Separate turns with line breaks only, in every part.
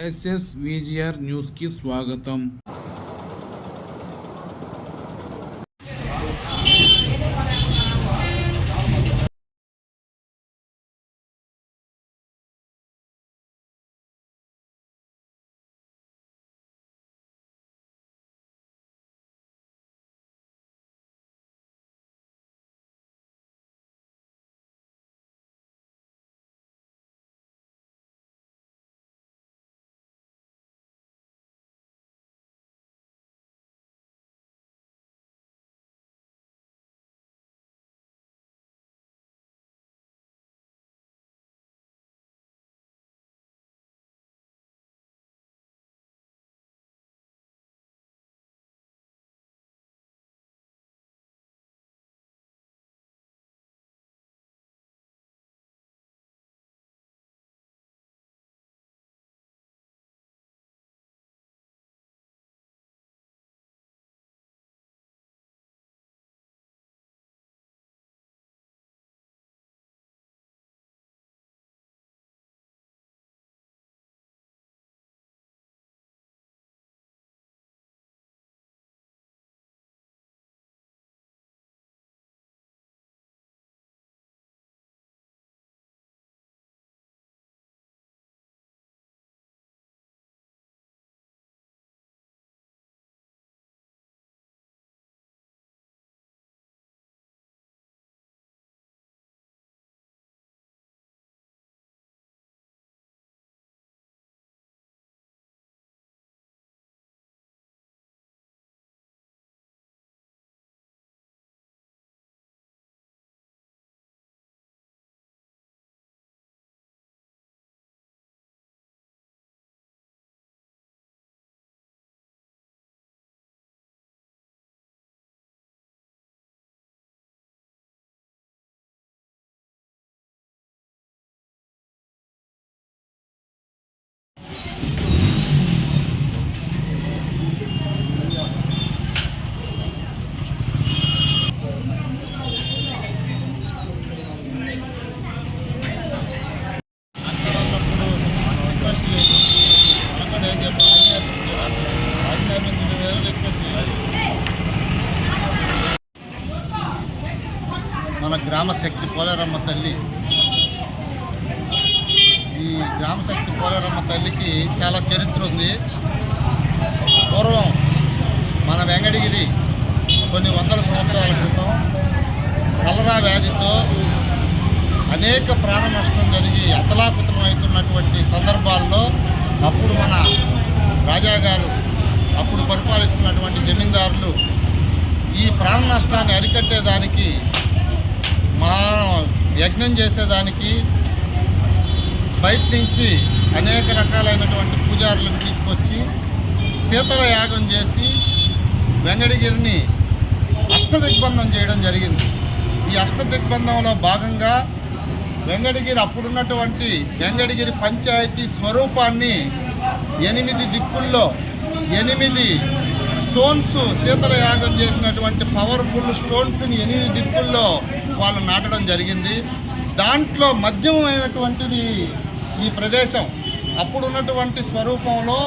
SS VGR news కి స్వాగతం
మన గ్రామ శక్తి పోలేరమ్మ తల్లి. ఈ గ్రామ శక్తి పోలేరమ్మ తల్లికి చాలా చరిత్ర ఉంది. పూర్వం మన వెంగడగిరి కొన్ని వందల సంవత్సరాల క్రితం కలరా వ్యాధితో అనేక ప్రాణ నష్టం జరిగి అతలాకుతలం అవుతున్నటువంటి సందర్భాల్లో అప్పుడు మన రాజా గారు అప్పుడు పరిపాలిస్తున్నటువంటి జమీందారులు ఈ ప్రాణ నష్టాన్ని అరికట్టేదానికి మా యజ్ఞం చేసేదానికి బయట నుంచి అనేక రకాలైనటువంటి పూజారులను తీసుకొచ్చి శీతల యాగం చేసి వెంగడగిరిని అష్టదిగ్బంధం చేయడం జరిగింది. ఈ అష్టదిగ్బంధంలో భాగంగా వెంగడగిరి అప్పుడున్నటువంటి వెంగడగిరి పంచాయతీ స్వరూపాన్ని ఎనిమిది దిక్కుల్లో ఎనిమిది స్టోన్స్ శీతల యాగం చేసినటువంటి పవర్ఫుల్ స్టోన్స్ని ఎనిమిది దిక్కుల్లో వాళ్ళు నాటడం జరిగింది. దాంట్లో మధ్యమైనటువంటిది ఈ ప్రదేశం. అప్పుడున్నటువంటి స్వరూపంలో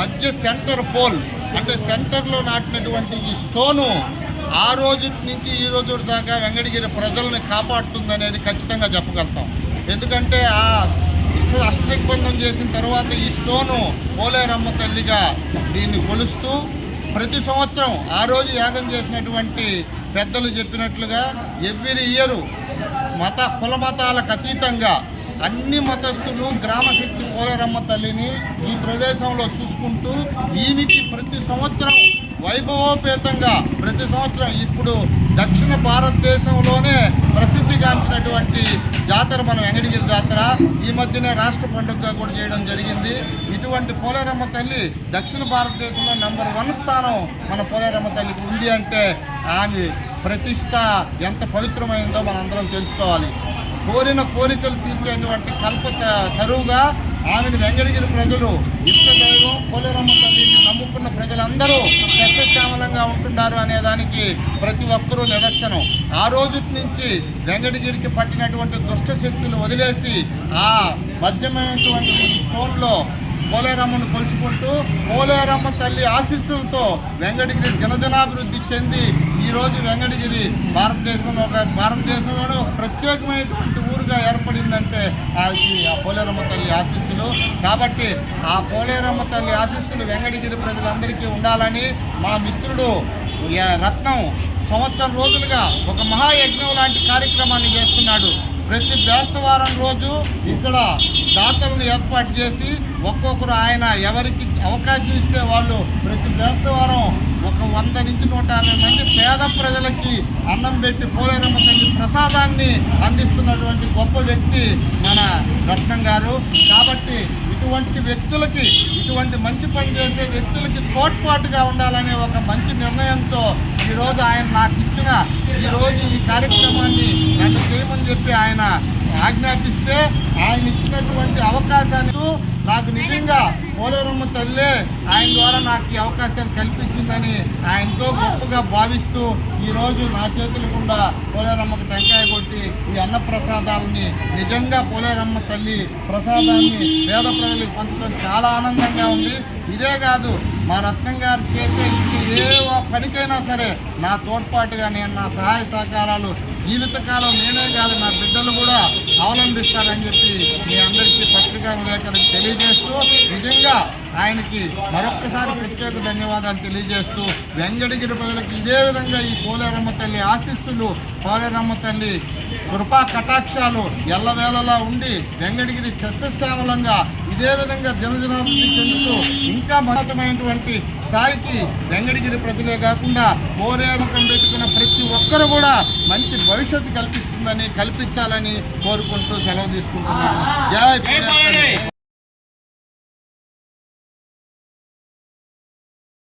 మధ్య సెంటర్ పోల్ అంటే సెంటర్లో నాటినటువంటి ఈ స్టోను ఆ రోజు నుంచి ఈ రోజు దాకా వెంకటగిరి ప్రజల్ని కాపాడుతుంది అనేది ఖచ్చితంగా చెప్పగలుగుతాం. ఎందుకంటే ఆ ఇష్ట అష్టదిగ్బంధం చేసిన తర్వాత ఈ స్టోను పోలేరమ్మ తల్లిగా దీన్ని కొలుస్తూ ప్రతి సంవత్సరం ఆ రోజు యాగం చేసినటువంటి పెద్దలు చెప్పినట్లుగా ఎవ్రీ ఇయరు మత కుల మతాలకు అతీతంగా అన్ని మతస్థులు గ్రామశక్తి పోలేరమ్మ తల్లిని ఈ ప్రదేశంలో చూసుకుంటూ ఈయనకి ప్రతి సంవత్సరం వైభవోపేతంగా ప్రతి సంవత్సరం ఇప్పుడు దక్షిణ భారతదేశంలోనే ప్రసిద్ధిగా జాతర మన వెంకటగిరి జాతర ఈ మధ్యనే రాష్ట్ర పండుగగా కూడా చేయడం జరిగింది. ఇటువంటి పోలేరమ్మ తల్లి దక్షిణ భారతదేశంలో నెంబర్ వన్ స్థానం మన పోలేరమ్మ తల్లికి ఉంది అంటే ఆమె ప్రతిష్ట ఎంత పవిత్రమైందో మనందరం తెలుసుకోవాలి. కోరిన కోరికలు తీర్చేటువంటి కల్ప కరువుగా ఆమెను వెంకటగిరి ప్రజలు ఇష్టదైవం పోలేరమ్మ తల్లిని నమ్ముకున్న ప్రజలందరూ సస్యశ్యామలంగా ఉంటున్నారు అనే దానికి ప్రతి ఒక్కరూ నిదర్శనం. ఆ రోజు నుంచి వెంకటగిరికి పట్టినటువంటి దుష్ట శక్తులు వదిలేసి ఆ మధ్యమైనటువంటి స్టోన్లో పోలేరమ్మను కొలుచుకుంటూ పోలేరమ్మ తల్లి ఆశీస్సులతో వెంకటగిరి దినదినాభివృద్ధి చెంది ఈరోజు వెంకటగిరి భారతదేశంలో ఒక భారతదేశంలోనే ఒక ప్రత్యేకమైనటువంటి ఊరుగా ఏర్పడిందంటే ఆ ఈ- పోలేరమ్మ తల్లి ఆశీస్సులు. కాబట్టి ఆ పోలేరమ్మ తల్లి ఆశీస్సులు వెంకటగిరి ప్రజలందరికీ ఉండాలని మా మిత్రుడు రత్నం సంవత్సరం రోజులుగా ఒక మహాయజ్ఞం లాంటి కార్యక్రమాన్ని చేస్తున్నాడు. ప్రతి బేస్తవారం రోజు ఇక్కడ దాతలను ఏర్పాటు చేసి ఒక్కొక్కరు ఆయన ఎవరికి అవకాశం ఇస్తే వాళ్ళు ప్రతి బేస్తవారం ఒక వంద నుంచి నూట యాభై మంది పేద ప్రజలకి అన్నం పెట్టి పోలేరమ్మ తల్లి ప్రసాదాన్ని అందిస్తున్నటువంటి గొప్ప వ్యక్తి మన రత్నం గారు. కాబట్టి ఇటువంటి వ్యక్తులకి ఇటువంటి మంచి పని చేసే వ్యక్తులకి తోడ్పాటుగా ఉండాలనే ఒక మంచి నిర్ణయంతో ఈరోజు ఆయన నాకు ఇచ్చిన ఈరోజు ఈ కార్యక్రమాన్ని నన్ను చేయమని చెప్పి ఆయన ఆజ్ఞాపిస్తే ఆయన ఇచ్చినటువంటి అవకాశాన్ని నాకు నిజంగా పోలేరమ్మ తల్లే ఆయన ద్వారా నాకు ఈ అవకాశాన్ని కల్పించిందని ఆయనతో గొప్పగా భావిస్తూ ఈరోజు నా చేతుల గుండా పోలేరమ్మకు టెంకాయ కొట్టి ఈ అన్న ప్రసాదాలని నిజంగా పోలేరమ్మ తల్లి ప్రసాదాన్ని పేద ప్రజలకు పంచడం చాలా ఆనందంగా ఉంది. ఇదే కాదు మా రత్నం గారు చేసే ఇంక ఏ పనికైనా సరే నా తోడ్పాటుగా నేను నా సహాయ సహకారాలు జీవితకాలం నేనే కాదు నా బిడ్డలు కూడా అవలంబిస్తారని చెప్పి మీ అందరికీ పత్రికా విలేకరులకు తెలియజేస్తూ నిజంగా ఆయనకి మరొక్కసారి ప్రత్యేక ధన్యవాదాలు తెలియజేస్తూ వెంకటగిరి ప్రజలకు ఇదే విధంగా ఈ పోలేరమ్మ తల్లి ఆశీస్సులు పోలేరమ్మ తల్లి కృపా కటాక్షాలు ఎల్లవేళలా ఉండి వెంకటగిరి సస్యశ్యామలంగా ఇదే విధంగా దినదినాభివృద్ధి చెందుతూ ఇంకా మహత్తమైనటువంటి స్థాయికి వెంకటగిరి ప్రజలే కాకుండా పోరేముఖం పెట్టుకున్న ప్రతి ఒక్కరు కూడా మంచి భవిష్యత్తు కల్పిస్తుందని కల్పించాలని కోరుకుంటూ సెలవు తీసుకుంటున్నాను. జై